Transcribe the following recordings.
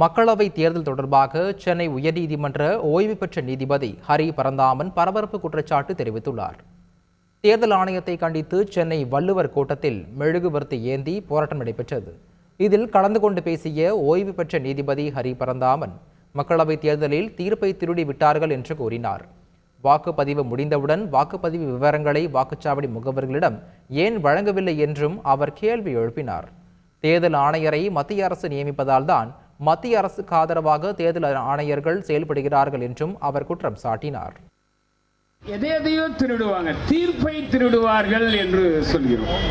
மக்களவை தேர்தல் தொடர்பாக சென்னை உயர்நீதிமன்ற ஓய்வு பெற்ற நீதிபதி ஹரி பரந்தாமன் பரபரப்பு குற்றச்சாட்டு தெரிவித்துள்ளார். தேர்தல் ஆணையத்தை கண்டித்து சென்னை வள்ளுவர் கோட்டத்தில் மெழுகுவர்த்தி ஏந்தி போராட்டம் நடைபெற்றது. இதில் கலந்து கொண்டு பேசிய ஓய்வு பெற்ற நீதிபதி ஹரி பரந்தாமன் மக்களவைத் தேர்தலில் தீர்ப்பை திருடி விட்டார்கள் என்று கூறினார். வாக்குப்பதிவு முடிந்தவுடன் வாக்குப்பதிவு விவரங்களை வாக்குச்சாவடி முகவர்களிடம் ஏன் வழங்கவில்லை என்றும் அவர் கேள்வி எழுப்பினார். தேர்தல் ஆணையரை மத்திய அரசு நியமிப்பதால் தான் மத்திய அரசுக்கு ஆதரவாக தேர்தல் ஆணையர்கள் செயல்படுகிறார்கள் என்றும் அவர் குற்றம் சாட்டினார். எதை எதையோ திருடுவாங்க தீர்ப்பை திருடுவார்கள் என்று சொல்கிறோம்.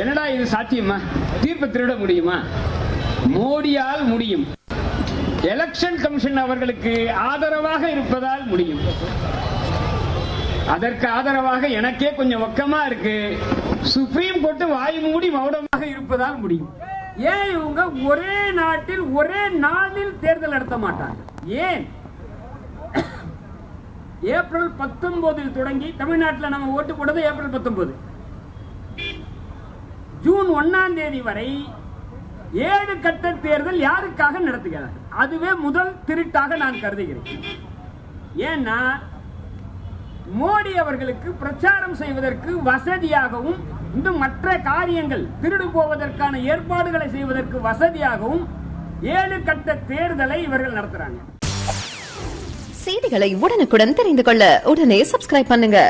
என்னடா இது சாத்தியமா? தீர்ப்பை திருட முடியுமா? மோடியால் முடியும். எலெக்ஷன் கமிஷன் அவர்களுக்கு ஆதரவாக இருப்பதால் முடியும். அதற்கு ஆதரவாக எனக்கே கொஞ்சம் ஒக்கமா இருக்கு. சுப்ரீம் கோர்ட் வாய் மூடி மௌனமாக இருப்பதால் முடியும். ஏன் இவங்க ஒரே நாட்டில் ஒரே நாளில் தேர்தல் நடத்த மாட்டாங்க? ஏன்? ஏப்ரல் பத்தொன்பது தொடங்கி தமிழ்நாட்டில் நம்ம ஓட்டு போடுறது ஏப்ரல் பத்தொன்பது. ஜூன் ஒன்னாம் தேதி வரை ஏழு கட்ட தேர்தல் யாருக்காக நடத்துகிறார் அதுவே முதல் திருட்டாக நான் கருதுகிறேன். ஏன்னா மோடி அவர்களுக்கு பிரச்சாரம் செய்வதற்கு வசதியாகவும் இன்னும் மற்ற காரியங்கள் திருடு போவதற்கான ஏற்பாடுகளை செய்வதற்கு வசதியாகவும் ஏழு கட்ட தேர்தலை இவர்கள் நடத்துறாங்க. செய்திகளை உடனுக்குடன் தெரிந்து கொள்ள உடனே சப்ஸ்கிரைப் பண்ணுங்க.